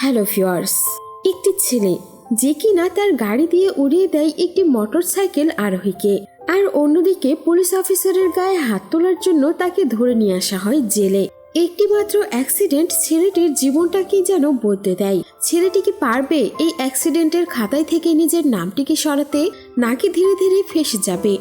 Hello ফিওয়ার্স একটি ছেলে যে কিনা তার গাড়ি দিয়ে উড়িয়ে দেয় একটি মোটর সাইকেল আরোহীকে, আর অন্যদিকে পুলিশ অফিসারের গায়ে হাত তোলার জন্য তাকে ধরে নিয়ে আসা হয় জেলে। একটি মাত্র অ্যাক্সিডেন্ট ছেলেটির জীবনটাকেই যেন বদলে দেয়। ছেলেটি কি পারবে এই অ্যাক্সিডেন্টের খাতায় থেকে নিজের নামটিকে সরাতে, নাকি ধীরে ধীরে ফেসে যাবে?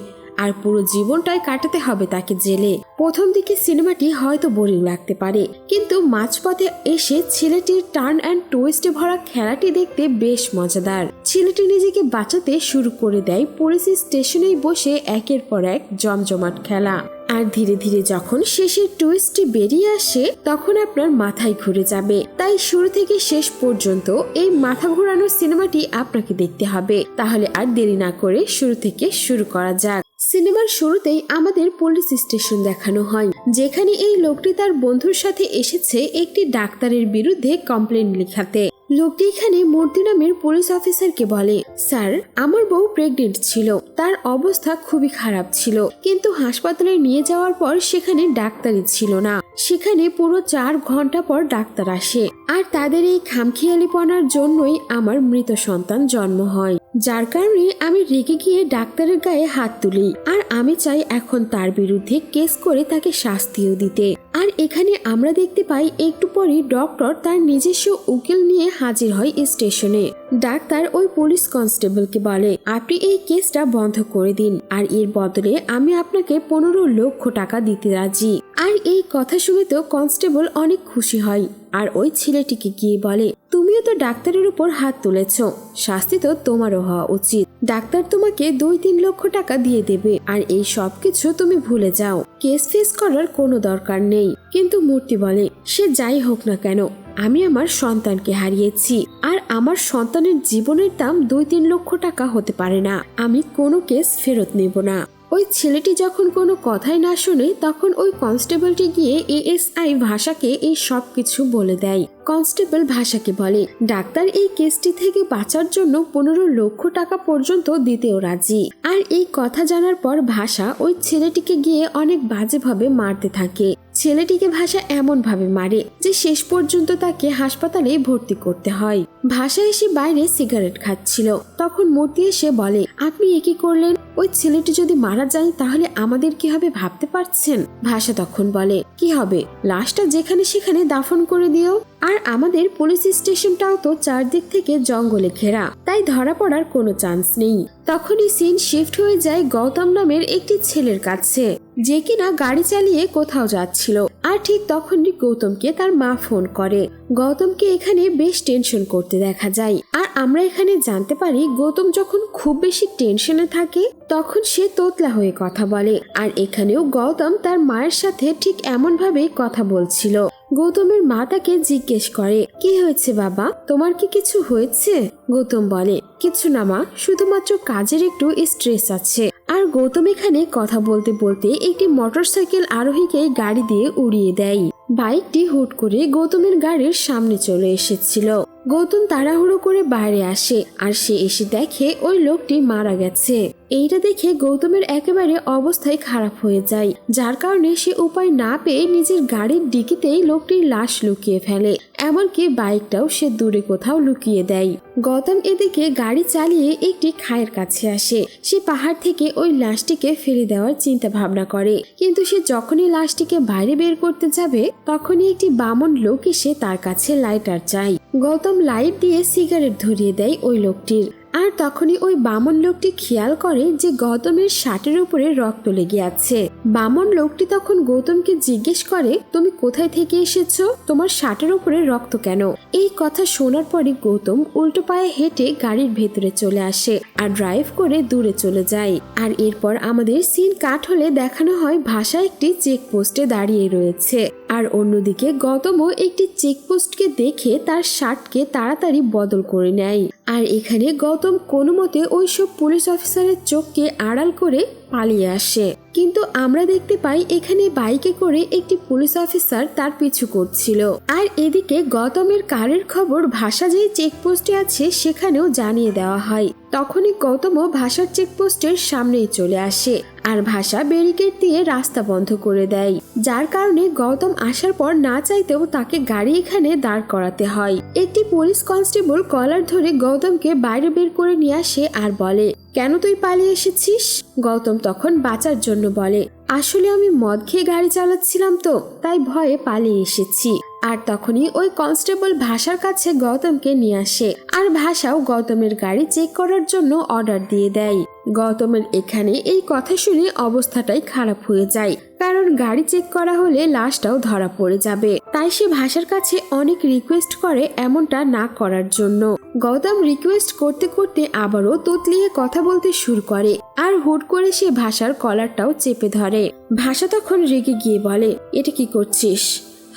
আর পুরো জীবনটাই কাটাতে হবে তাকে জেলে। প্রথম দিকে সিনেমাটি হয়তো বোরিং লাগতে পারে, কিন্তু মাঝপথে এসে ছেলেটির টার্ন অ্যান্ড টুইস্টে ভরা খেলাটি দেখতে বেশ মজাদার। ছেলেটি নিজেকে বাঁচাতে শুরু করে দেয় পুলিশ স্টেশনেই বসে একের পর এক জমজমাট খেলা। আর ধীরে ধীরে যখন শেষের টুইস্টটি বেরিয়ে আসে, তখন আপনার মাথায় ঘুরে যাবে। তাই শুরু থেকে শেষ পর্যন্ত এই মাথা ঘোরানো সিনেমাটি আপনাকে দেখতে হবে। তাহলে আর দেরি না করে শুরু থেকে শুরু করা যাক। সিনেমার শুরুতেই আমাদের পুলিশ স্টেশন দেখানো হয়, যেখানে এই লোকটি তার বন্ধুর সাথে এসেছে একটি ডাক্তারের বিরুদ্ধে কমপ্লেন লেখাতে। লোকটি এখানে মূর্তি নামের পুলিশ অফিসারকে বলে, স্যার, আমার বউ প্রেগনেন্ট ছিল। তার অবস্থা খুবই খারাপ ছিল। কিন্তু হাসপাতালে নিয়ে যাওয়ার পর সেখানে ডাক্তারই ছিল না। সেখানে পুরো চার ঘণ্টা পর ডাক্তার আসে। আর তাদের এই খামখেয়ালিপনার জন্যই আমার মৃত সন্তান জন্ম হয়। যার কারণে আমি রেগে গিয়ে ডাক্তারের গায়ে হাত তুলি আর আমি চাই এখন তার বিরুদ্ধে কেস করে তাকে শাস্তিও দিতে। আর এখানে আমরা দেখতে পাই একটু পরই ডক্টর তার নিজস্ব উকিল নিয়ে হাজির হয় স্টেশনে। ডাক্তার ওই পুলিশ কনস্টেবলকে বলে, আপনি এই কেসটা বন্ধ করে দিন আর এর বদলে আমি আপনাকে পনেরো লক্ষ টাকা দিতে রাজি। আর এই কথা শুনে তো কনস্টেবল অনেক খুশি হয়। আর ওই ছেলেটিকে গিয়ে বলে তুমিও তো ডাক্তারের উপর হাত তুলেছ। শাস্তি তো তোমারও হওয়া উচিত। ডাক্তার তোমাকে দুই তিন লক্ষ টাকা দিয়ে দেবে, আর এই সব কিছু তুমি ভুলে যাও। কেস ফেস করার কোনো দরকার নেই। কিন্তু মূর্তি বলে, সে যাই হোক না কেন, আমি আমার সন্তানকে হারিয়েছি। আর আমার সন্তানের জীবনের দাম দুই তিন লক্ষ টাকা হতে পারে না। আমি কোনো কেস ফেরত নেব না। ওই ছেলেটি যখন কোনো কথাই না শুনে, তখন ওই কনস্টেবলটি গিয়ে এএসআই ভাষাকে এই সব কিছু বলে দেয়। কনস্টেবল ভাষাকে বলে। ডাক্তার এই কেসটি থেকে বাঁচার জন্য পনেরো লক্ষ টাকা পর্যন্ত দিতেও রাজি। আর এই কথা জানার পর ভাষা ওই ছেলেটিকে গিয়ে অনেক বাজেভাবে মারতে থাকে। ছেলেটিকে ভাষা এমন ভাবে মারে যে শেষ পর্যন্ত তাকে হাসপাতালে ভর্তি করতে হয়। ভাষা এসে বাইরে সিগারেট খাচ্ছিল। তখন মূর্তি এসে বলে, আপনি এ কি করলেন? ওই ছেলেটি যদি মারা যায় তাহলে আমাদের কি হবে ভাবতে পারছেন? ভাষা তখন বলে, কি হবে? লাশটা যেখানে সেখানে দাফন করে দিও। আর আমাদের পুলিশ স্টেশনটাও তো চারদিক থেকে জঙ্গলে ঘেরা, তাই ধরা পড়ার কোনো চান্স নেই। তখনই সিন শিফট হয়ে যায় গৌতম নামের একটি ছেলের কাছে, যে কিনা গাড়ি চালিয়ে কোথাও যাচ্ছিল। আর ঠিক তখনই গৌতমকে তার মা ফোন করে। গৌতমকে এখানে বেশ টেনশন করতে দেখা যায়। আর আমরা এখানে জানতে পারি গৌতম যখন খুব বেশি টেনশনে থাকে, তখন সে তোতলা হয়ে কথা বলে। আর এখানেও গৌতম তার মায়ের সাথে ঠিক এমন ভাবেই কথা বলছিল। গৌতমের মা তাকে জিজ্ঞেস করে, কি হয়েছে বাবা? তোমার কি কিছু হয়েছে? গৌতম বলে, কিছু না মা, শুধুমাত্র কাজের একটু স্ট্রেস আছে। আর গৌতম এখানে কথা বলতে বলতে একটি মোটরসাইকেল আরোহীকে গাড়ি দিয়ে উড়িয়ে দেয়। বাইকটি হুট করে গৌতমের গাড়ির সামনে চলে এসেছিল। গৌতম তাড়াহুড়ো করে বাইরে আসে আর সে এসে দেখে ওই লোকটি মারা গেছে। এইটা দেখে গৌতমের একেবারে অবস্থায় খারাপ হয়ে যায়। যার কারণে সে উপায় না পেয়ে নিজের গাড়ির ডিকিতেই লোকটির লাশ লুকিয়ে ফেলে। এমনকি বাইকটাও সে দূরে কোথাও লুকিয়ে দেয়। গৌতম এদিকে গাড়ি চালিয়ে একটি খায়ের কাছে আসে। সে পাহাড় থেকে ওই লাশটিকে ফেলে দেওয়ার চিন্তা ভাবনা করে। কিন্তু সে যখনই লাশটিকে বাইরে বের করতে যাবে, তখনই একটি বামন লোক এসে তার কাছে লাইটার চাই গৌতম লাইট দিয়ে সিগারেট ধরিয়ে দেয় ওই লোকটির। আর তখনই ওই বামন লোকটি খেয়াল করে যে গৌতমের শার্টের উপরে রক্ত লেগে আছে। বামন লোকটি তখন গৌতমকে জিজ্ঞেস করে, তুমি কোথায় থেকে এসেছ? তোমার শার্টের উপরে রক্ত কেন? এই কথা শোনার পরে গৌতম উল্টো পায়ে হেঁটে গাড়ির ভেতরে চলে আসে আর ড্রাইভ করে দূরে চলে যায়। আর এরপর আমাদের সিন কাট হলে দেখানো হয় ভাষা একটি চেকপোস্টে দাঁড়িয়ে রয়েছে। আর অন্যদিকে গৌতমও একটি চেকপোস্টকে দেখে তার শার্টকে তাড়াতাড়ি বদল করে নেয়। আর এখানে গৌতম কোনো মতে ওইসব পুলিশ অফিসারের চোখকে আড়াল করে পালিয়ে আসে। কিন্তু আমরা দেখতে পাই এখানে বাইকে করে একটি পুলিশ অফিসার তার পিছু করছিল। আর এদিকে গৌতমের কারের খবর ভাষা যে চেকপোস্টে আছে সেখানেও জানিয়ে দেওয়া হয়। তখনই গৌতমও ভাষার চেকপোস্টের সামনেই চলে আসে আর ভাষা ব্যারিকেড দিয়ে রাস্তা বন্ধ করে দেয়। যার কারণে গৌতম আসার পর না চাইতেও তাকে গাড়ি এখানে দাঁড় করাতে হয়। একটি পুলিশ কনস্টেবল কলার ধরে গৌতমকে বাইরে বের করে নিয়ে আসে আর বলে কেন তুই পালিয়ে এসেছিস? গৌতম তখন বাঁচার জন্য বলে, আসলে আমি মদ খেয়ে গাড়ি চালাচ্ছিলাম তো, তাই ভয়ে পালিয়ে এসেছি। আর তখনই ওই কনস্টেবল ভাষার কাছে গৌতমকে নিয়ে আসে আর ভাষাও গৌতমের গাড়ি চেক করার জন্য অর্ডার দিয়ে দেয়। গৌতমের এখানে এই কথা শুনে অবস্থাটাই খারাপ হয়ে যায়, কারণ গাড়ি চেক করা হলে লাশটাও ধরা পড়ে যাবে। তাই সে ভাষার কাছে অনেক রিকোয়েস্ট করে এমনটা না করার জন্য। গৌতম রিকোয়েস্ট করতে করতে আবারও তুতলিয়ে কথা বলতে শুরু করে আর হুট করে সে ভাষার কলারটাও চেপে ধরে। ভাষা তখন রেগে গিয়ে বলে, এটা কি করছিস?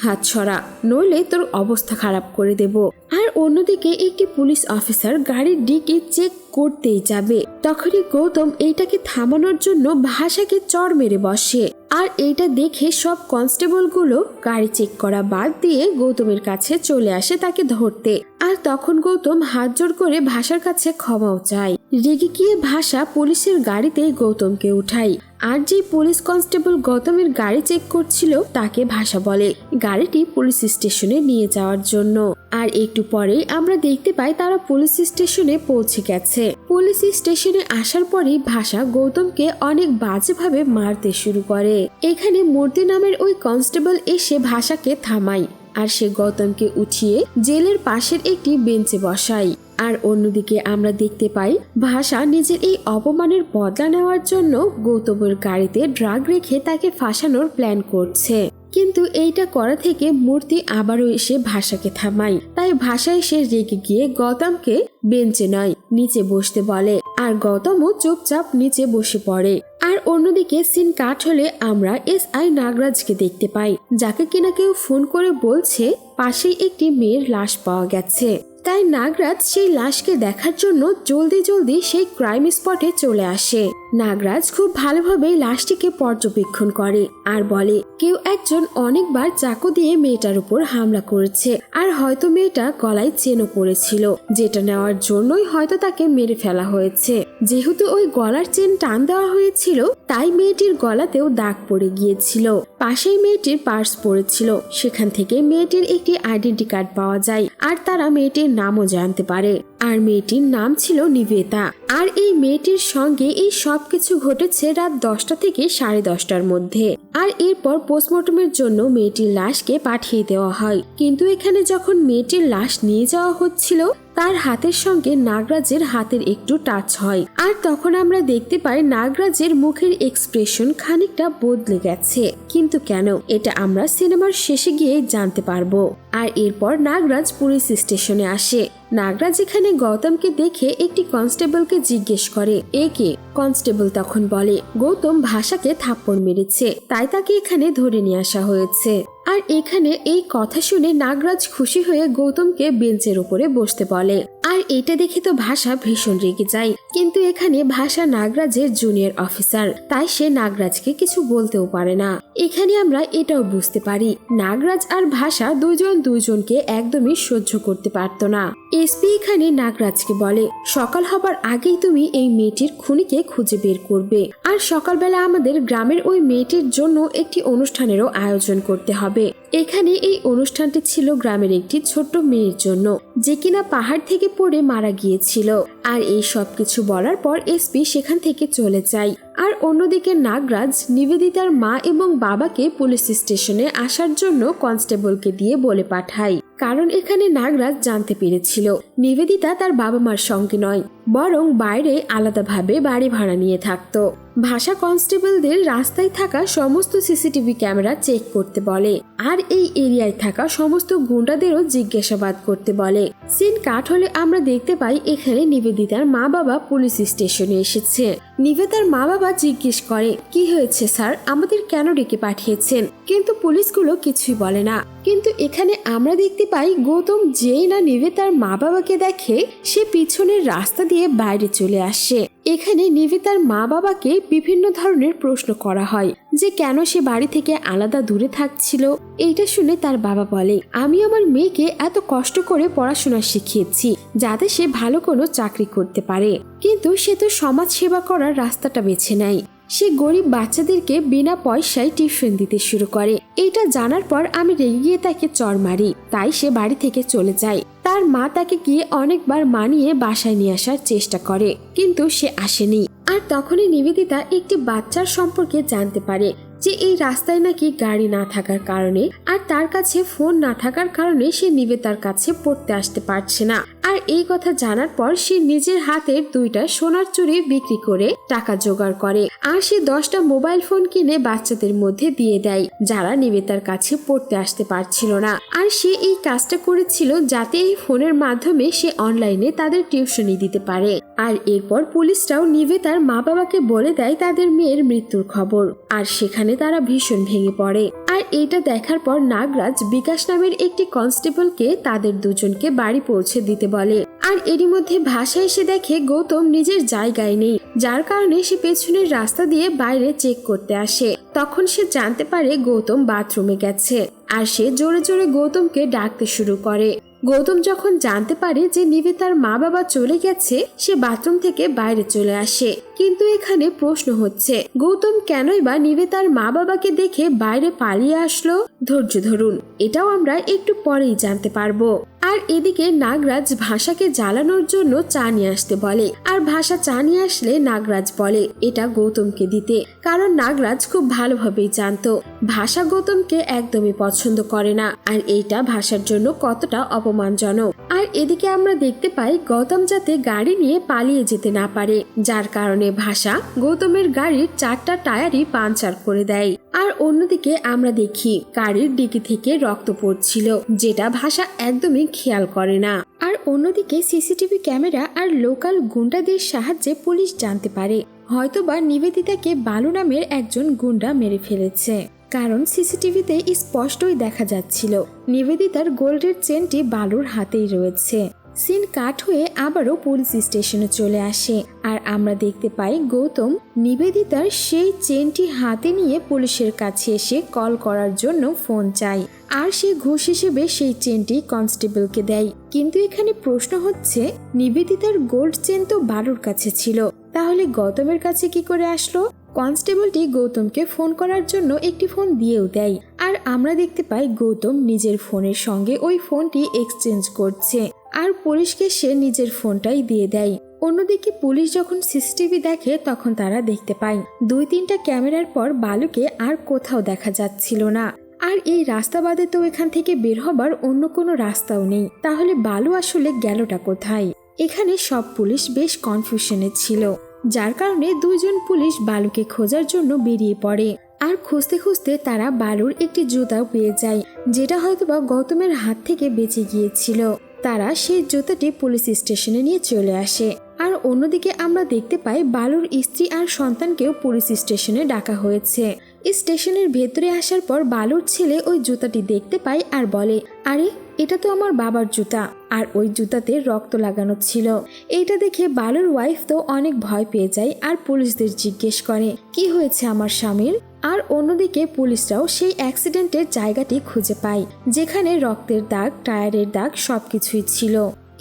হাত ছড়া, নইলে তোর অবস্থা খারাপ করে দেব। আর অন্যদিকে একটি পুলিশ অফিসার গাড়ির ডিকি চেক করতেই যাবে। তখনই গৌতম এইটাকে থামানোর জন্য ভাষাকে চড় মেরে বসে। আর এইটা দেখে সব কনস্টেবলগুলো গাড়ি চেক করা বাদ দিয়ে গৌতমের কাছে চলে আসে তাকে ধরতে। আর তখন গৌতম হাত জোড় করে ভাষার কাছে ক্ষমাও চায়। রেগে গিয়ে ভাষা পুলিশের গাড়িতে গৌতমকে উঠাই আর যে পুলিশ কনস্টেবল গৌতমের গাড়ি চেক করছিল, তাকে ভাষা বলে গাড়িটি পুলিশ স্টেশনে নিয়ে যাওয়ার জন্য। আর একটু পরেই আমরা দেখতে পাই তারা পুলিশ স্টেশনে পৌঁছে গেছে। পুলিশ স্টেশনে আসার পরেই ভাষা গৌতমকে অনেক বাজেভাবে মারতে শুরু করে। এখানে মূর্তি নামের ওই কনস্টেবল এসে ভাষাকে থামায়, আর সে গৌতমকে উঠিয়ে জেলের পাশের একটি বেঞ্চে বসায়। আর অন্যদিকে আমরা দেখতে পাই, ভাষা নিজের এই অপমানের বদলা নেওয়ার জন্য গৌতমের গাড়িতে ড্রাগ রেখে তাকে ফাঁসানোর প্ল্যান করছে। কিন্তু এইটা করা থেকে মূর্তি আবারও এসে ভাষাকে থামায়। তাই ভাষা এসে রেগে গিয়ে গৌতমকে বেঞ্চে নয়, নিচে বসতে বলে। আর গৌতমও চুপচাপ নিচে বসে পড়ে। আর অন্যদিকে সিন কাট হলে আমরা এস আই নাগরাজকে দেখতে পাই, যাকে কিনা কেউ ফোন করে বলছে, পাশেই একটি মেয়ের লাশ পাওয়া গেছে। তাই নাগরাজ সেই লাশকে দেখার জন্য জলদি জলদি সেই ক্রাইম স্পটে চলে আসে। নাগরাজ খুব ভালোভাবে লাশটিকে পর্যবেক্ষণ করে আর বলে, কেউ একজন অনেকবার চাকু দিয়ে মেয়েটার উপর হামলা করেছে আর হয়তো মেয়েটা গলায় চেনও পড়েছিল। যেটা নেওয়ার জন্যই হয়তো তাকে মেরে ফেলা হয়েছে। যেহেতু ওই গলার চেন টান দেওয়া হয়েছিল, তাই মেয়েটির গলাতেও দাগ পড়ে গিয়েছিল। পাশেই মেয়েটির পার্স পড়েছিল। সেখান থেকে মেয়েটির একটি আইডেন্টি কার্ড পাওয়া যায় আর তারা মেয়েটির নামও জানতে পারে। আর মেয়েটির নাম ছিল নিবেতা। আর এই মেয়েটির সঙ্গে এই সব কিছু ঘটেছে রাত দশটা থেকে সাড়ে দশটার মধ্যে। আর এরপর পোস্টমর্টমের জন্য মেয়েটির লাশকে পাঠিয়ে দেওয়া হয়। কিন্তু এখানে যখন মেয়েটির লাশ নিয়ে যাওয়া হচ্ছিল, তার হাতের সঙ্গে নাগরাজের হাতের একটু টাচ হয়। আর তখন আমরা দেখতে পাই নাগরাজের মুখের এক্সপ্রেশন খানিকটা বদলে গেছে। কিন্তু কেন? এটা আমরা সিনেমার শেষে গিয়ে জানতে পারব। আর এরপর নাগরাজ পুলিশ স্টেশনে আসে। নাগরাজ এখানে গৌতমকে দেখে একটি কনস্টেবলকে জিজ্ঞেস করে, এ কে? কনস্টেবল তখন বলে, গৌতম ভাষাকে থাপ্পড় মেরেছে, তাই তাকে এখানে ধরে নিয়ে আসা হয়েছে। আর এখানে এই কথা শুনে নাগরাজ খুশি হয়ে গৌতমকে বেঞ্চের উপরে বসতে বলে। আর এটা দেখে তো ভাষা ভীষণ রেগে যায়। কিন্তু এখানে ভাষা নাগরাজের জুনিয়র অফিসার। তাই সে নাগরাজকে কিছু বলতেও পারে না। এখানে আমরা এটাও বুঝতে পারি, নাগরাজ আর ভাষা দুজন দুজনকে একদমই সহ্য করতে পারতো না। এসপি এখানে নাগরাজকে বলে, সকাল হবার আগেই তুমি এই মেয়েটির খুনিকে খুঁজে বের করবে। আর সকালবেলা আমাদের গ্রামের ওই মেয়েটির জন্য একটি অনুষ্ঠানেরও আয়োজন করতে হবে। এখানে এই অনুষ্ঠানটি ছিল গ্রামের একটি ছোট্ট মেয়ের জন্য, যে কিনা পাহাড় থেকে পড়ে মারা গিয়েছিল। আর এই সব কিছু বলার পর এসপি সেখান থেকে চলে যায়। আর অন্যদিকে নাগরাজ নিবেদিতার মা এবং বাবাকে পুলিশ স্টেশনে আসার জন্য কনস্টেবলকে দিয়ে বলে পাঠায়। কারণ এখানে নাগরাজ জানতে পেরেছিল। নিবেদিতা তার বাবা মার সঙ্গে নয়, বরং বাইরে আলাদাভাবে বাড়ি ভাড়া নিয়ে থাকতো। ভাষা কনস্টেবলদের রাস্তায় থাকা সমস্ত সিসিটিভি ক্যামেরা চেক করতে বলে, আর এই এরিয়ায় থাকা সমস্ত গুন্ডাদেরও জিজ্ঞাসাবাদ করতে বলে। সিন কাট হলে আমরা দেখতে পাই এখানে নিবেদিতার মা বাবা পুলিশ স্টেশনে এসেছে। নিবেদার মা বাবা জিজ্ঞেস করে, কি হয়েছে স্যার? আমাদের কেন ডেকে পাঠিয়েছেন? কিন্তু পুলিশগুলো কিছুই বলে না। কিন্তু এখানে আমরা দেখতে পাই গৌতম যেই না নিবেতার মা বাবাকে দেখে, সে পিছনের রাস্তা দিয়ে বাইরে চলে আসে। এখানে নিবেতার মা বাবাকে বিভিন্ন ধরনের প্রশ্ন করা হয়, যে কেন সে বাড়ি থেকে আলাদা দূরে থাকছিল? এইটা শুনে তার বাবা বলে, আমি আমার মেয়েকে এত কষ্ট করে পড়াশোনা শিখিয়েছি, যাতে সে ভালো কোনো চাকরি করতে পারে। কিন্তু সে তো সমাজ সেবা করার রাস্তাটা বেছে নেয়। সে গরিব বাচ্চাদেরকে বিনা পয়সায় টিউশন দিতে শুরু করে। এটা জানার পর আমি রেগে গিয়ে তাকে চর মারি, তাই সে বাড়ি থেকে চলে যায়। তার মা তাকে গিয়ে অনেকবার মানিয়ে বাসায় নিয়ে আসার চেষ্টা করে, কিন্তু সে আসেনি। আর তখনই নিবেদিতা একটি বাচ্চার সম্পর্কে জানতে পারে। যে এই রাস্তায় নাকি গাড়ি না থাকার কারণে আর তার কাছে ফোন না থাকার কারণে সে নিবেতার কাছে পড়তে আসতে পারছে না। আর এই কথা জানার পর সে নিজের হাতের দুইটা সোনার চুড়ি বিক্রি করে টাকা জোগাড় করে আর সে দশটা মোবাইল ফোন কিনে বাচ্চাদের মধ্যে দিয়ে দেয়, যারা নিবেতার কাছে পড়তে আসতে পারছিল না। আর সে এই কাজটা করেছিল যাতে এই ফোনের মাধ্যমে সে অনলাইনে তাদের টিউশনি দিতে পারে। আর এরপর পুলিশরাও নিবেতার মা বাবাকে বলে দেয় তাদের মেয়ের মৃত্যুর খবর। আর সেখানে তারা ভীষণ ভেঙে পড়ে। আর এটা দেখার পর নাগরাজ বিকাশ নামের একটি কনস্টেবলকে তাদের দুজনকে বাড়ি পৌঁছে দিতে বলে। আর এরই মধ্যে ভাষা এসে দেখে গৌতম নিজের জায়গায় নেই, যার কারণে সে পেছনের রাস্তা দিয়ে বাইরে চেক করতে আসে। তখন সে জানতে পারে গৌতম বাথরুমে গেছে, আর সে জোরে জোরে গৌতমকে ডাকতে শুরু করে। গৌতম যখন জানতে পারে যে নিবেতার মা বাবা চলে গেছে, সে বাথরুম থেকে বাইরে চলে আসে। কিন্তু এখানে প্রশ্ন হচ্ছে, গৌতম কেনই বা নিবেতার মা বাবাকে দেখে বাইরে পালিয়ে আসলো? ধৈর্য ধরুন, এটাও আমরা একটু পরেই জানতে পারব। আর এদিকে নাগরাজ ভাষাকে জ্বালানোর জন্য চা নিয়ে আসতে বলে। আর ভাষা চা নিয়ে আসলে নাগরাজ বলে, এটা গৌতমকে দিতে। কারণ নাগরাজ খুব ভালোভাবেই জানতো। ভাষা গৌতমকে একদমই পছন্দ করে না। আর এইটা ভাষার জন্য কতটা অপমানজনক। আর এদিকে আমরা দেখতে পাই গৌতম যাতে গাড়ি নিয়ে পালিয়ে যেতে না পারে। যার কারণে ভাষা গৌতমের গাড়ির চারটা টায়ারই পাঞ্চার করে দেয়। আর অন্যদিকে আমরা দেখি গাড়ির ডিকি থেকে রক্ত পড়ছিল, যেটা ভাষা একদমই খেয়াল করে না। আর অন্যদিকে সিসিটিভি ক্যামেরা আর লোকাল গুন্ডাদের সাহায্যে পুলিশ জানতে পারে। হয়তোবা নিবেদিতাকে বালু নামের একজন গুন্ডা মেরে ফেলেছে। কারণ সিসিটিভিতে স্পষ্টই দেখা যাচ্ছিল। নিবেদিতার গোল্ডের চেনটি বালুর হাতেই রয়েছে। সিন কাট হয়ে আবারও পুলিশ স্টেশনে চলে আসে আর আমরা দেখতে পাই গৌতম নিবেদিতার সেই চেনটি হাতে নিয়ে পুলিশের কাছে এসে কল করার জন্য ফোন চায়। আর সে ঘুষ হিসেবে সেই চেনটি কনস্টেবলকে দেয়। কিন্তু এখানে প্রশ্ন হচ্ছে, নিবেদিতার গোল্ড চেন তো বালুর কাছে ছিল। তাহলে গৌতমের কাছে কি করে আসলো? কনস্টেবলটি গৌতমকে ফোন করার জন্য একটি ফোন দিয়েও দেয়। আর আমরা দেখতে পাই গৌতম নিজের ফোনের সঙ্গে ওই ফোনটি এক্সচেঞ্জ করছে। আর পুলিশকে সে নিজের ফোনটাই দিয়ে দেয়। অন্যদিকে পুলিশ যখন সিসিটিভি দেখে, তখন তারা দেখতে পায়, দুই তিনটা ক্যামেরার পর বালুকে আর কোথাও দেখা যাচ্ছিল না। আর এই রাস্তা বাদে তো এখান থেকে বের হবার অন্য কোনো রাস্তাও নেই। তাহলে বালু আসলে গেলটা কোথায়? এখানে সব পুলিশ বেশ কনফিউশনে ছিল। যার কারণে দুইজন পুলিশ বালুকে খোঁজার জন্য বেরিয়ে পড়ে। আর খুঁজতে খুঁজতে তারা বালুর একটি জুতাও পেয়ে যায়, যেটা হয়তোবা গৌতমের হাত থেকে বেঁচে গিয়েছিল। তারা সেই জুতাটি পুলিশ স্টেশনে নিয়ে চলে আসে। আর অন্যদিকে আমরা দেখতে পাই বালুর স্ত্রী আর সন্তানকেও পুলিশ স্টেশনে ডাকা হয়েছে। স্টেশনের ভেতরে আসার পর বালুর ছেলে ওই জুতাটি দেখতে পায় আর বলে, আরে এটা তো আমার বাবার জুতা, আর ওই জুতাতে রক্ত লাগানো ছিল। এইটা দেখে বালুর ওয়াইফ তো অনেক ভয় পেয়ে যায় আর পুলিশদের জিজ্ঞেস করে, কি হয়েছে আমার স্বামীর? আর অন্যদিকে পুলিশরাও সেই অ্যাক্সিডেন্টের জায়গাটি খুঁজে পায়, যেখানে রক্তের দাগ, টায়ারের দাগ সবকিছুই ছিল।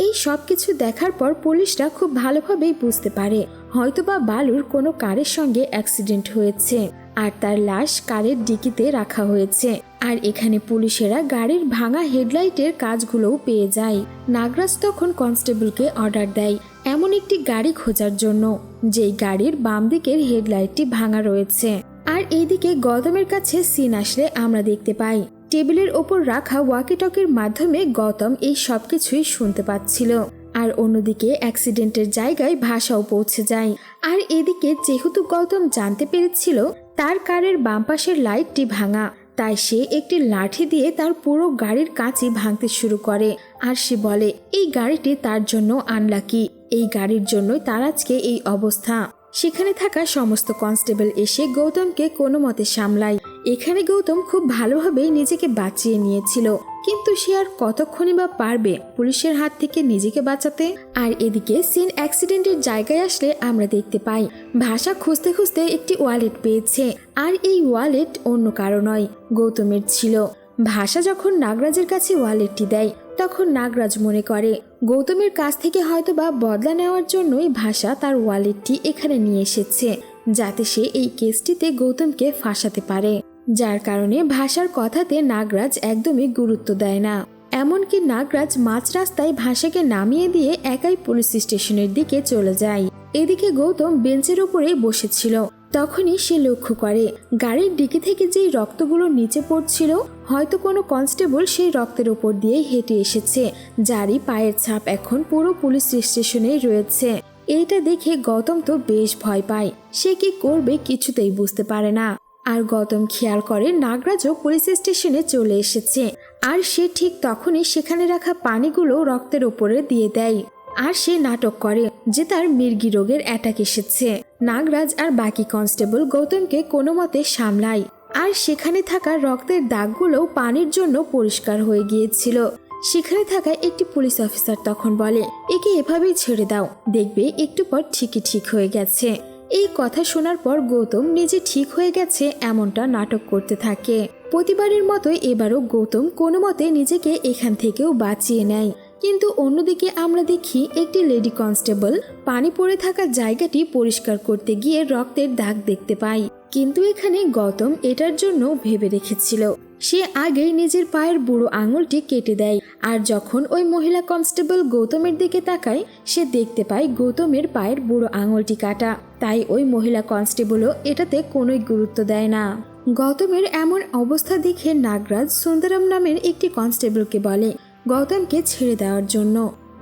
এই সব কিছু দেখার পর পুলিশরা খুব ভালোভাবেই বুঝতে পারে, হয়তোবা বালুর কোনো কারের সঙ্গে অ্যাক্সিডেন্ট হয়েছে। আর তার লাশ কারের ডিকিতে রাখা হয়েছে। আর এখানে পুলিশেরা গাড়ির ভাঙা হেডলাইটের কাজগুলোও পেয়ে যায়। নাগরাজ তখন কনস্টেবলকে অর্ডার দেয়, এমন একটি গাড়ি খোঁজার জন্য, যেই গাড়ির বাম দিকের হেডলাইটটি ভাঙা রয়েছে। আর এইদিকে গৌতমের কাছে সিন আসলে আমরা দেখতে পাই। টেবিলের ওপর রাখা ওয়াকিটকের মাধ্যমে গৌতম এই সব কিছুই শুনতে পাচ্ছিল। আর অন্যদিকে অ্যাক্সিডেন্টের জায়গায় ভাষাও পৌঁছে যায়। আর এদিকে যেহেতু গৌতম জানতে পেরেছিল তার কারের বাম পাশের লাইটটি ভাঙা। তাই সে একটি লাঠি দিয়ে তার পুরো গাড়ির কাঁচি ভাঙতে শুরু করে। আর সে বলে, এই গাড়িটি তার জন্য আনলাকি এই গাড়ির জন্যই তার আজকে এই অবস্থা। সেখানে থাকা সমস্ত কনস্টেবল এসে গৌতমকে কোনো মতে সামলায়। এখানে গৌতম খুব ভালোভাবেই নিজেকে বাঁচিয়ে নিয়েছিল। কিন্তু সে আর কতক্ষণই বা পারবে পুলিশের হাত থেকে নিজেকে বাঁচাতে? আর এদিকে সিন অ্যাক্সিডেন্টের জায়গায় আসলে আমরা দেখতে পাই, ভাষা খুঁজতে খুঁজতে একটি ওয়ালেট পেয়েছে। আর এই ওয়ালেট অন্য কারও নয়, গৌতমের ছিল। ভাষা যখন নাগরাজের কাছে ওয়ালেটটি দেয়, তখন নাগরাজ মনে করে, গৌতমের কাছ থেকে হয়তো বা বদলা নেওয়ার জন্যই ভাষা তার ওয়ালেটটি এখানে নিয়ে এসেছে, যাতে সে এই কেসটিতে গৌতমকে ফাঁসাতে পারে। যার কারণে ভাষার কথাতে নাগরাজ একদমই গুরুত্ব দেয় না। এমনকি নাগরাজ মাঝ রাস্তায় ভাষাকে নামিয়ে দিয়ে একাই পুলিশ স্টেশনের দিকে চলে যায়। এদিকে গৌতম বেঞ্চের উপরেই বসেছিল। তখনই সে লক্ষ্য করে, গাড়ির ডিকি থেকে যেই রক্তগুলো নিচে পড়ছিল, হয়তো কোনো কনস্টেবল সেই রক্তের উপর দিয়ে হেঁটে এসেছে, যারই পায়ের ছাপ এখন পুরো পুলিশ স্টেশনেই রয়েছে। এইটা দেখে গৌতম তো বেশ ভয় পায়। সে কি করবে কিছুতেই বুঝতে পারে না। আর গৌতম খেয়াল করে নাগরাজও পুলিশ স্টেশনে চলে এসেছে। আর সে ঠিক তখনই সেখানে রাখা পানিগুলো রক্তের ওপরে দিয়ে দেয়। আর সে নাটক করে যে তার মির্গি রোগের অ্যাটাক এসেছে। নাগরাজ আর বাকি কনস্টেবল গৌতমকে কোনো মতে সামলায়। আর সেখানে থাকা রক্তের দাগগুলোও পানির জন্য পরিষ্কার হয়ে গিয়েছিল। সেখানে থাকা একটি পুলিশ অফিসার তখন বলে, একে এভাবেই ছেড়ে দাও। দেখবে একটু পর ঠিকই ঠিক হয়ে গেছে। এই কথা শোনার পর গৌতম নিজে ঠিক হয়ে গেছে এমনটা নাটক করতে থাকে। প্রতিবারের মতোই এবারও গৌতম কোনো মতে নিজেকে এখান থেকেও বাঁচিয়ে নেয়। কিন্তু অন্যদিকে আমরা দেখি একটি লেডি কনস্টেবল পানি পড়ে থাকা জায়গাটি পরিষ্কার করতে গিয়ে রক্তের দাগ দেখতে পাই কিন্তু এখানে গৌতম এটার জন্য ভেবে রেখেছিল। সে আগেই নিজের পায়ের বুড়ো আঙুলটি কেটে দেয়। আর যখন ওই মহিলা কনস্টেবল গৌতমের দিকে তাকায়, সে দেখতে পায় গৌতমের পায়ের বুড়ো আঙুলটি কাটা। তাই ওই মহিলা কনস্টেবলও এটাতে কোনোই গুরুত্ব দেয় না। গৌতমের এমন অবস্থা দেখে নাগরাজ সুন্দরম নামের একটি কনস্টেবলকে বলে, গৌতমকে ছেড়ে দেওয়ার জন্য।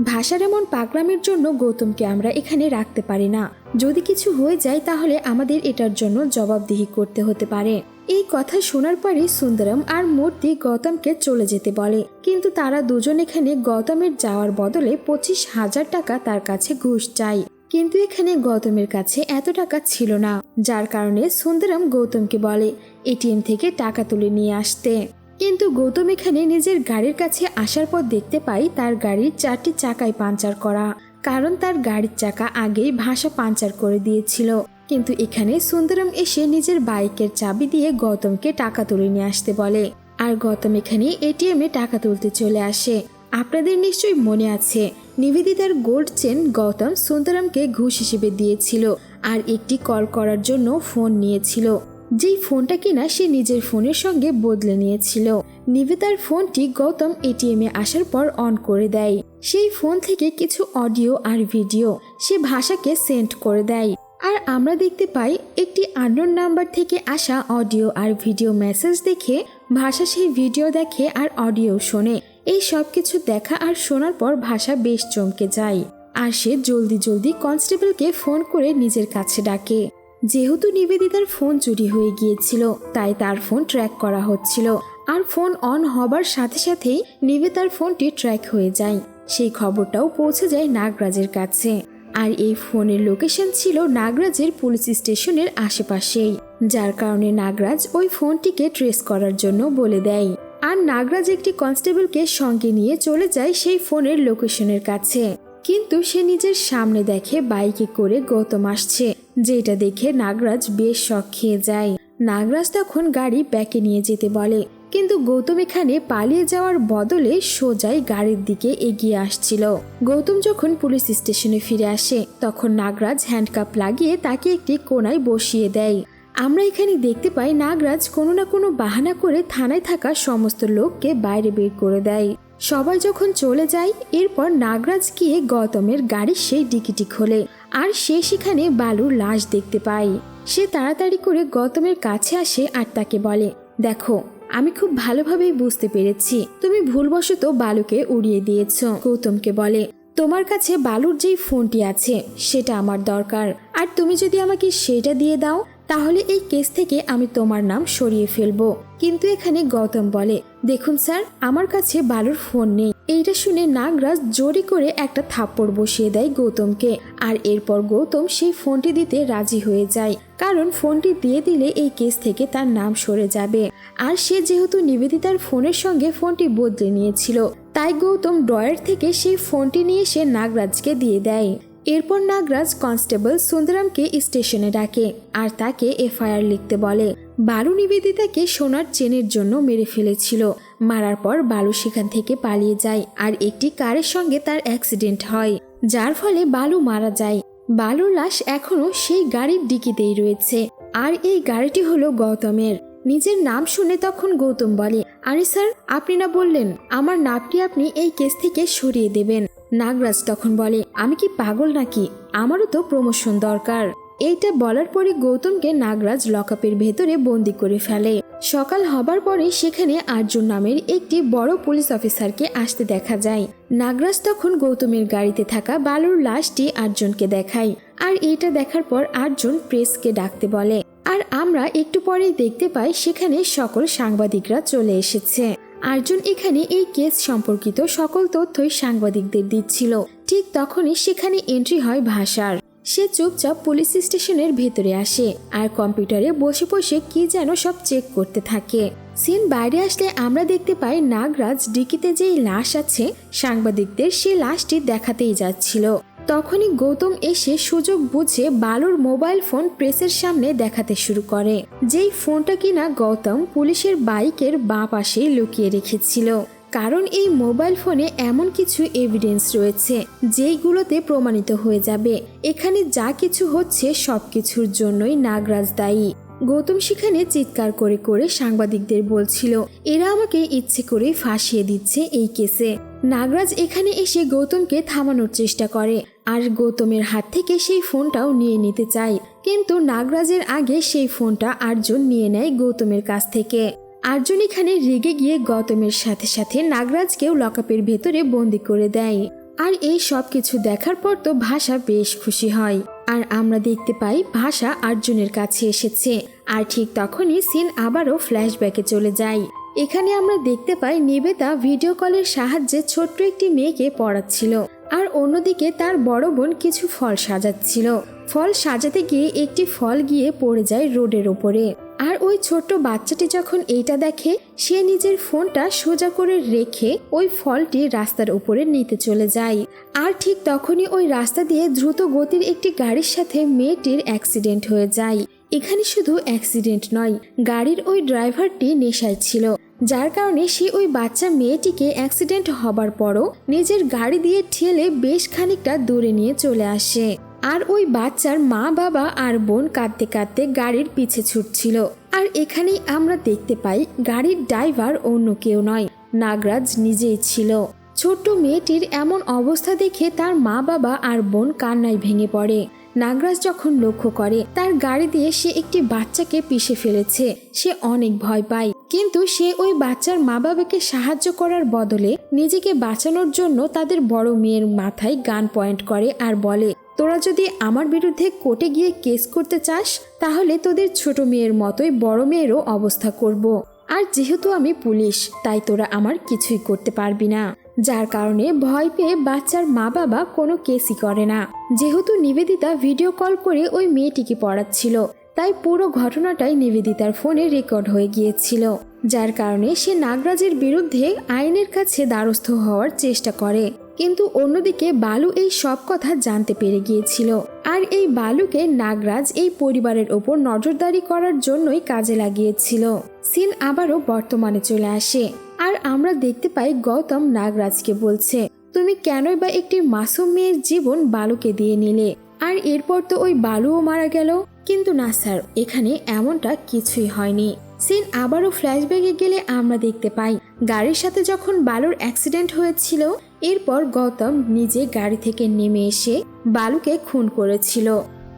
ভাষার এমন পাগলামের জন্য গৌতমকে আমরা এখানে রাখতে পারি না। যদি কিছু হয়ে যায় তাহলে আমাদের এটার জন্য জবাবদিহি করতে হতে পারে। এই কথা শোনার পরে সুন্দরম আর মূর্তি গৌতমকে চলে যেতে বলে। কিন্তু তারা দুজন এখানে গৌতমের যাওয়ার বদলে পঁচিশ হাজার টাকা তার কাছে ঘুষ চাই কিন্তু এখানে গৌতমের কাছে এত টাকা ছিল না, যার কারণে সুন্দরম গৌতমকে বলে, এটিএম থেকে টাকা তুলে নিয়ে আসতে। কিন্তু গৌতম এখানে নিজের গাড়ির কাছে আসার পর দেখতে পাই তার গাড়ির চারটি চাকায় পাঞ্চার করা। কারণ তার গাড়ির চাকা আগেই ভাষা পাঞ্চার করে দিয়েছিল। কিন্তু এখানে সুন্দরম এসে নিজের বাইকের চাবি দিয়ে গৌতমকে টাকা তুলে নিয়ে আসতে বলে। আর গৌতম এখানে এটিএমে টাকা তুলতে চলে আসে। আপনাদের নিশ্চয়ই মনে আছে, নিবেদিতার গোল্ড চেন গৌতম সুন্দরমকে ঘুষ হিসেবে দিয়েছিল। আর একটি কল করার জন্য ফোন নিয়েছিল। যেই ফোনটা কিনা সে নিজের ফোনের সঙ্গে বদলে নিয়েছিল। নিবেদার ফোনটি গৌতম এটিএমে আসার পর অন করে দেয়। সেই ফোন থেকে কিছু অডিও আর ভিডিও সে ভাষাকে সেন্ড করে দেয়। আর আমরা দেখতে পাই, একটি আননোন নাম্বার থেকে আসা অডিও আর ভিডিও মেসেজ দেখে ভাষা সেই ভিডিও দেখে আর অডিও শোনে। এই সব কিছু দেখা আর শোনার পর ভাষা বেশ চমকে যায়। আর সে জলদি জলদি কনস্টেবলকে ফোন করে নিজের কাছে ডাকে। যেহেতু নিবেদিতার ফোন চুরি হয়ে গিয়েছিল, তাই তার ফোন ট্র্যাক করা হচ্ছিল। আর ফোন অন হবার সাথে সাথেই নিবেদার ফোনটি ট্র্যাক হয়ে যায়। সেই খবরটাও পৌঁছে যায় নাগরাজের কাছে। আর এই ফোনের লোকেশন ছিল নাগরাজের পুলিশ স্টেশনের আশেপাশেই যার কারণে নাগরাজ ওই ফোনটিকে ট্রেস করার জন্য বলে দেয়। আর নাগরাজ একটি কনস্টেবলকে সঙ্গে নিয়ে চলে যায় সেই ফোনের লোকেশনের কাছে। কিন্তু সে নিজের সামনে দেখে বাইকে করে গৌতম আসছে, যেটা দেখে নাগরাজ বেশ শখ খেয়ে যায়। নাগরাজ তখন গাড়ি ব্যাকে নিয়ে যেতে বলে, কিন্তু গৌতম এখানে পালিয়ে যাওয়ার বদলে সোজাই গাড়ির দিকে এগিয়ে আসছিল। গৌতম যখন পুলিশ স্টেশনে ফিরে আসে, তখন নাগরাজ হ্যান্ডকাপ লাগিয়ে তাকে একটি কোনায় বসিয়ে দেয়। আমরা এখানে দেখতে পাই নাগরাজ কোনো না কোনো বাহানা করে থানায় থাকা সমস্ত লোককে বাইরে বের করে দেয়। সবাই যখন চলে যায়, এরপর নাগরাজ গিয়ে গৌতমের গাড়ির সেই ডিকিটি খোলে আর সে সেখানে বালুর লাশ দেখতে পায়। সে তাড়াতাড়ি করে গৌতমের কাছে আসে আর তাকে বলে, দেখো, আমি খুব ভালোভাবেই বুঝতে পেরেছি। তুমি ভুলবশত বালুকে উড়িয়ে দিয়েছ। গৌতমকে বলে, তোমার কাছে বালুর যেই ফোনটি আছে, সেটা আমার দরকার। আর তুমি যদি আমাকে সেটা দিয়ে দাও তাহলে এই কেস থেকে আমি তোমার নাম সরিয়ে ফেলব। কিন্তু এখানে গৌতম বলে, দেখুন স্যার, আমার কাছে বালুর ফোন নেই। এইটা শুনে নাগরাজ জোরে করে একটা থাপ্পড় বসিয়ে দেয় গৌতমকে। আর এরপর গৌতম সেই ফোনটি দিতে রাজি হয়ে যায়। কারণ ফোনটি দিয়ে দিলে এই কেস থেকে তার নাম সরে যাবে। আর সে যেহেতু নিবেদিতার ফোনের সঙ্গে ফোনটি বদলে নিয়েছিল, তাই গৌতম ড্রয়ার থেকে সেই ফোনটি নিয়ে সে নাগরাজকে দিয়ে দেয়। এরপর নাগরাজ কনস্টেবল সুন্দরামকে স্টেশনে ডাকে আর তাকে এফআইআর লিখতে বলে। বালু নিবেদিতাকে সোনার চেনের জন্য মেরে ফেলেছিল। মারার পর বালু সেখান থেকে পালিয়ে যায় আর একটি কারের সঙ্গে তার অ্যাক্সিডেন্ট হয়, যার ফলে বালু মারা যায়। বালুর লাশ এখনও সেই গাড়ির ডিকিতেই রয়েছে। আর এই গাড়িটি হলো গৌতমের। নিজের নাম শুনে তখন গৌতম বলে, আরে স্যার, আপনি না বললেন, আমার নামটি আপনি এই কেস থেকে সরিয়ে দেবেন। নাগরাজ তখন বলে, আমি কি পাগল নাকি? আমারও তো প্রমোশন দরকার। এইটা বলার পরে গৌতমকে নাগরাজ লকআপের ভেতরে বন্দি করে ফেলে। সকাল হবার পরে সেখানে আর্জুন নামের একটি বড় পুলিশ অফিসারকে আসতে দেখা যায়। নাগরাজ তখন গৌতমের গাড়িতে থাকা বালুর লাশটি আর্জুনকে দেখায়। আর এটা দেখার পর আর্জুন প্রেসকে ডাকতে বলে। আর আমরা একটু পরেই দেখতে পাই সেখানে সকল সাংবাদিকরা চলে এসেছে। আর্জুন এখানে এই কেস সম্পর্কিত সকল তথ্যই সাংবাদিকদের দিচ্ছিল। ঠিক তখনই সেখানে এন্ট্রি হয় ভাষার। সে চুপচাপ পুলিশ স্টেশনের ভেতরে আসে আর কম্পিউটারে বসে বসে কি যেন সব চেক করতে থাকে। সিন বাইরে আসলে আমরা দেখতে পাই নাগরাজ ডিকিতে যেই লাশ আছে, সাংবাদিকদের সে লাশটি দেখাতেই যাচ্ছিল। তখনই গৌতম এসে সুযোগ বুঝে বালুর মোবাইল ফোন প্রেসের সামনে দেখাতে শুরু করে। যেই ফোনটা কিনা গৌতম পুলিশের বাইকের বাঁ পাশে লুকিয়ে রেখেছিল। কারণ এই মোবাইল ফোনে এমন কিছু এভিডেন্স রয়েছে, যেইগুলোতে প্রমাণিত হয়ে যাবে। এখানে যা কিছু হচ্ছে সবকিছুর জন্যই নাগরাজ দায়ী। গৌতম সেখানে চিৎকার করে করে সাংবাদিকদের বলছিল, এরা আমাকে ইচ্ছে করে ফাঁসিয়ে দিচ্ছে এই কেসে। নাগরাজ এখানে এসে গৌতমকে থামানোর চেষ্টা করে, আর গৌতমের হাত থেকে সেই ফোনটাও নিয়ে নিতে চায়। কিন্তু নাগরাজের আগে সেই ফোনটা আর্জুন নিয়ে নেয় গৌতমের কাছ থেকে। আর্জুন এখানে রেগে গিয়ে গৌতমের সাথে সাথে নাগরাজকেও লকআপের ভেতরে বন্দি করে দেয়। আর এই সব কিছু দেখার পর তো ভাষা বেশ খুশি হয়। আর আমরা দেখতে পাই ভাষা আর্জুনের কাছে এসেছে। আর ঠিক তখনই সিন আবারও ফ্ল্যাশব্যাকে চলে যায়। এখানে আমরা দেখতে পাই নিবেতা ভিডিও কলের সাহায্যে ছোট্ট একটি মেয়েকে পড়াচ্ছিল। আর অন্যদিকে তার বড় বোন কিছু ফল সাজাচ্ছিল। ফল সাজাতে গিয়ে একটি ফল গিয়ে পড়ে যায় রোডের ওপরে। আর ওই ছোট্ট বাচ্চাটি যখন এইটা দেখে, সে নিজের ফোনটা সোজা করে রেখে ওই ফলটি রাস্তার উপরে নিতে চলে যায়। আর ঠিক তখনই ওই রাস্তা দিয়ে দ্রুত গতির একটি গাড়ির সাথে মেয়েটির অ্যাক্সিডেন্ট হয়ে যায়। এখানে শুধু অ্যাক্সিডেন্ট নয়, গাড়ির ওই ড্রাইভারটি নেশায় ছিল। যার কারণে সে ওই বাচ্চা মেয়েটিকে অ্যাক্সিডেন্ট হবার পরও নিজের গাড়ি দিয়ে ঠেলে বেশ খানিকটা দূরে নিয়ে চলে আসে। আর ওই বাচ্চার মা, বাবা আর বোন কাঁদতে কাঁদতে গাড়ির পিছে ছুটছিল। আর এখানেই আমরা দেখতে পাই গাড়ির ড্রাইভার অন্য কেউ নয়, নাগরাজ নিজেই ছিল। ছোট্ট মেয়েটির এমন অবস্থা দেখে তার মা, বাবা আর বোন কান্নায় ভেঙে পড়ে। নাগরাজ যখন লক্ষ্য করে, তার গাড়ি দিয়ে সে একটি বাচ্চাকে পিষে ফেলেছে। সে অনেক ভয় পায়। কিন্তু সে ওই বাচ্চার মা বাবাকে সাহায্য করার বদলে নিজেকে বাঁচানোর জন্য তাদের বড় মেয়ের মাথায় গান পয়েন্ট করে আর বলে, তোরা যদি আমার বিরুদ্ধে কোর্টে গিয়ে কেস করতে চাস, তাহলে তোদের ছোট মেয়ের মতোই বড় মেয়েরও অবস্থা করব। আর যেহেতু আমি পুলিশ, তাই তোরা আমার কিছুই করতে পারবি না। যার কারণে ভয় পেয়ে বাচ্চার মা বাবা কোনো কেসই করে না। যেহেতু নিবেদিতা ভিডিও কল করে ওই মেয়েটিকে পড়াচ্ছিল, তাই পুরো ঘটনাটাই নিবেদিতার ফোনে রেকর্ড হয়ে গিয়েছিল, যার কারণে সে নাগরাজের বিরুদ্ধে আইনের কাছে দ্বারস্থ হওয়ার চেষ্টা করে। কিন্তু অন্যদিকে বালু এই সব কথা জানতে পেরে গিয়েছিল, আর এই বালুকে নাগরাজ এই পরিবারের ওপর নজরদারি করার জন্যই কাজে লাগিয়েছিল। সিন আবারও বর্তমানে চলে আসে। আর আমরা দেখতে পাই গৌতম নাগরাজকে বলছে, তুমি কেনই বা একটি মাসুম মেয়ের জীবন বালুকে দিয়ে নিলে? আর এরপর তো ওই বালুও মারা গেল। কিন্তু না স্যার, এখানে এমনটা কিছুই হয়নি। সিন আবারও ফ্ল্যাশব্যাকে গেলে আমরা দেখতে পাই, গাড়ির সাথে যখন বালুর অ্যাক্সিডেন্ট হয়েছিল, এরপর গৌতম নিজে গাড়ি থেকে নেমে এসে বালুকে খুন করেছিল।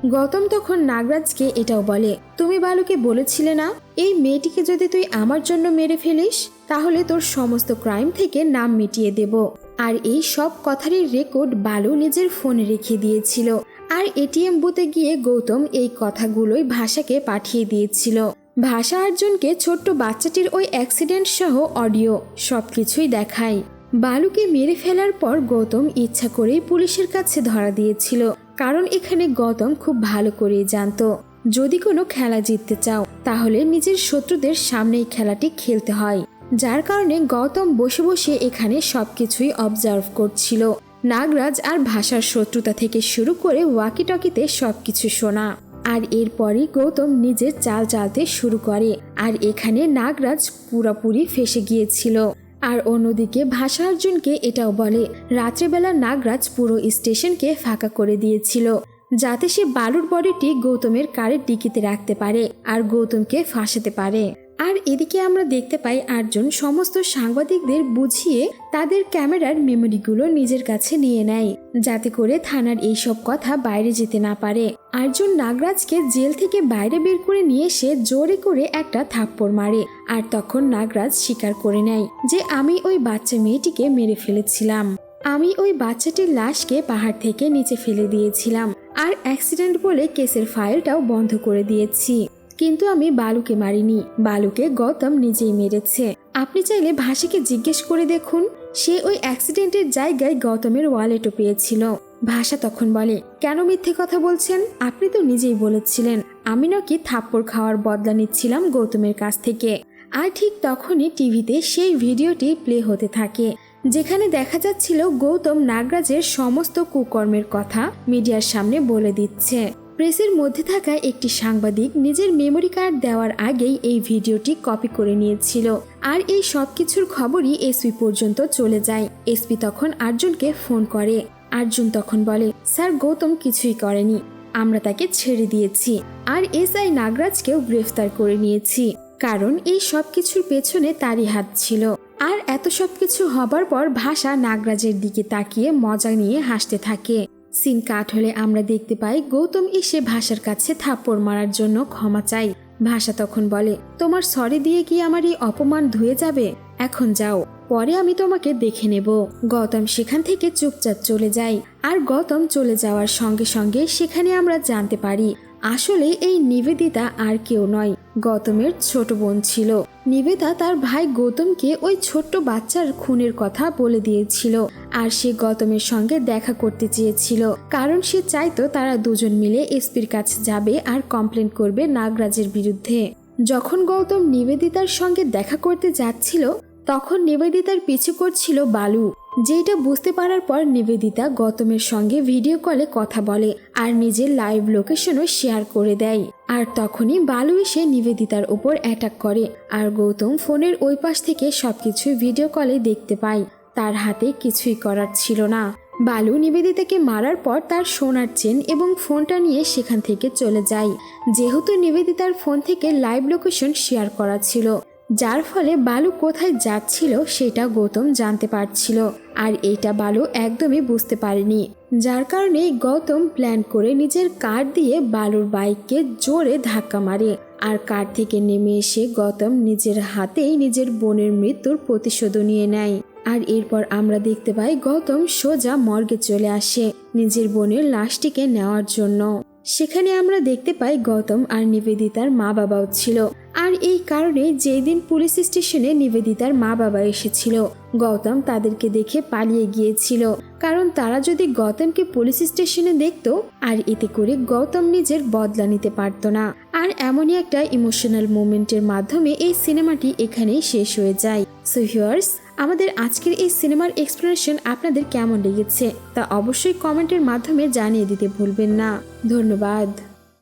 গৌতম তখন নাগরাজকে এটাও বলে, তুমি বালুকে বলেছিলে না? এই মেয়েটিকে যদি তুই আমার জন্য মেরে ফেলিস, তাহলে তোর সমস্ত ক্রাইম থেকে নাম মিটিয়ে দেব। আর এই সব কথারই রেকর্ড বালু নিজের ফোনে রেখে দিয়েছিল। আর এটিএম বুথে গিয়ে গৌতম এই কথাগুলোই ভাষাকে পাঠিয়ে দিয়েছিল। ভাষা আর্জুনকে ছোট্ট বাচ্চাটির ওই অ্যাক্সিডেন্ট সহ অডিও সব কিছুই দেখায়। বালুকে মেরে ফেলার পর গৌতম ইচ্ছা করেই পুলিশের কাছে ধরা দিয়েছিল। কারণ এখানে গৌতম খুব ভালো করেই জানতো। যদি কোনো খেলা জিততে চাও, তাহলে নিজের শত্রুদের সামনেই খেলাটি খেলতে হয়। যার কারণে গৌতম বসে বসে এখানে সবকিছুই অবজার্ভ করছিল। নাগরাজ আর ভাষার শত্রুতা থেকে শুরু করে ওয়াকি টকিতে সবকিছু শোনা। আর এরপরই গৌতম নিজের চাল চালতে শুরু করে। আর এখানে নাগরাজ পুরোপুরি ফেসে গিয়েছিল। আর অন্যদিকে ভাষা অর্জুনকে এটাও বলে, রাত্রেবেলা নাগরাজ পুরো স্টেশনকে ফাঁকা করে দিয়েছিল, যাতে সে বালুর বডিটি গৌতমের কারের ডিকিতে রাখতে পারে আর গৌতমকে ফাঁসাতে পারে। আর এদিকে আমরা দেখতে পাই আটজন সমস্ত সাংবাদিকদের বুঝিয়ে তাদের ক্যামেরার মেমোরিগুলো নিজের কাছে নিয়ে নেয়, যাতে করে থানার এইসব কথা বাইরে যেতে না পারে। আর্জুন নাগরাজকে জেল থেকে বাইরে বের করে নিয়ে এসে জোরে করে একটা থাপ্পড় মারে আর তখন নাগরাজ স্বীকার করে নেয় যে, আমি ওই বাচ্চা মেয়েটিকে মেরে ফেলেছিলাম। আমি ওই বাচ্চাটির লাশকে পাহাড় থেকে নিচে ফেলে দিয়েছিলাম। আর অ্যাক্সিডেন্ট বলে কেসের ফাইলটাও বন্ধ করে দিয়েছি। কিন্তু আমি বালুকে মারিনি। বালুকে গৌতম নিজেই মেরেছে। আপনি চাইলে ভাসিকে জিজ্ঞেস করে দেখুন। সে ওই অ্যাক্সিডেন্টের জায়গায় গৌতমের ওয়ালেটও পেয়েছিল। ভাষা তখন বলে, কেন মিথ্যে কথা বলছেন? আপনি তো নিজেই বলেছিলেন। আমি নাকি থাপ্পড় খাওয়ার বদলা নিচ্ছিলাম গৌতমের কাছ থেকে। আর ঠিক তখনই টিভিতে সেই ভিডিওটি প্লে হতে থাকে, যেখানে দেখা যাচ্ছিল গৌতম নাগরাজের সমস্ত কুকর্মের কথা মিডিয়ার সামনে বলে দিচ্ছে। প্রেসের মধ্যে থাকা একটি সাংবাদিক নিজের মেমোরি কার্ড দেওয়ার আগেই এই ভিডিওটি কপি করে নিয়েছিল। আর এই সব কিছুর খবরই এসপি পর্যন্ত চলে যায়। এসপি তখন আর্জুনকে ফোন করে। আর্জুন তখন বলে, স্যার, গৌতম কিছুই করেনি। আমরা তাকে ছেড়ে দিয়েছি। আর এস আই নাগরাজকেও গ্রেফতার করে নিয়েছি। কারণ এই সব কিছুর পেছনে তারই হাত ছিল। আর এত সব কিছু হবার পর ভাষা নাগরাজের দিকে তাকিয়ে মজা নিয়ে হাসতে থাকে। সিন কাট হলে আমরা দেখতে পাই গৌতম এসে ভাষার কাছে থাপ্পড় মারার জন্য ক্ষমা চাই। ভাষা তখন বলে, তোমার সরি দিয়ে কি আমার এই অপমান ধুয়ে যাবে? এখন যাও, পরে আমি তোমাকে দেখে নেব। গৌতম সেখান থেকে চুপচাপ চলে যায়, আর গৌতম চলে যাওয়ার সঙ্গে সঙ্গে সেখানে আমরা জানতে পারি আসলে এই নিবেদিতা আর কেউ নয়, গৌতমের ছোট বোন ছিল। নিবেদা তার ভাই গৌতমকে ওই ছোট্ট বাচ্চার খুনের কথা বলে দিয়েছিল আর সে গৌতমের সঙ্গে দেখা করতে চেয়েছিল। কারণ সে চাইতো তারা দুজন মিলে এসপির কাছে যাবে আর কমপ্লেন করবে নাগরাজের বিরুদ্ধে। যখন গৌতম নিবেদিতার সঙ্গে দেখা করতে যাচ্ছিল, তখন নিবেদিতার পিছু করছিল বালু। যেটা বুঝতে পারার পর নিবেদিতা গৌতমের সঙ্গে ভিডিও কলে কথা বলে আর নিজের লাইভ লোকেশনও শেয়ার করে দেয়। আর তখনই বালু এসে নিবেদিতার ওপর অ্যাটাক করে আর গৌতম ফোনের ওই পাশ থেকে সবকিছু ভিডিও কলে দেখতে পায়। তার হাতে কিছুই করার ছিল না। বালু নিবেদিতাকে মারার পর তার সোনার চেন এবং ফোনটা নিয়ে সেখান থেকে চলে যায়। যেহেতু নিবেদিতার ফোন থেকে লাইভ লোকেশন শেয়ার করা ছিল যার ফলে বালু কোথায় যাচ্ছিল সেটা গৌতম জানতে পারছিল, আর এইটা বালু একদমই বুঝতে পারেনি। যার কারণে গৌতম প্ল্যান করে নিজের কার দিয়ে বালুর বাইককে জোরে ধাক্কা মারে, আর কার থেকে নেমে এসে গৌতম নিজের হাতেই নিজের বোনের মৃত্যুর প্রতিশোধ নিয়ে নেয়। আর এরপর আমরা দেখতে পাই গৌতম সোজা মর্গে চলে আসে নিজের বোনের লাশটিকে নেওয়ার জন্য। সেখানে আমরা দেখতে পাই গৌতম আর নিবেদিতার মা বাবাও ছিল। আর এই কারণে যেই দিন পুলিশ স্টেশনে নিবেদিতার মা বাবা এসেছিল, গৌতম তাদেরকে দেখে পালিয়ে গিয়েছিল। কারণ তারা যদি গৌতমকে পুলিশ স্টেশনে দেখতো, আর এতে করে গৌতম নিজের বদলা নিতে পারতো না। আর এমনই একটা ইমোশনাল মুমেন্টের মাধ্যমে এই সিনেমাটি এখানেই শেষ হয়ে যায়। সো ভিউয়ার্স আমাদের আজকের এই সিনেমার এক্সপ্লেনেশন আপনাদের কেমন লেগেছে তা অবশ্যই কমেন্টের মাধ্যমে জানিয়ে দিতে ভুলবেন না। ধন্যবাদ।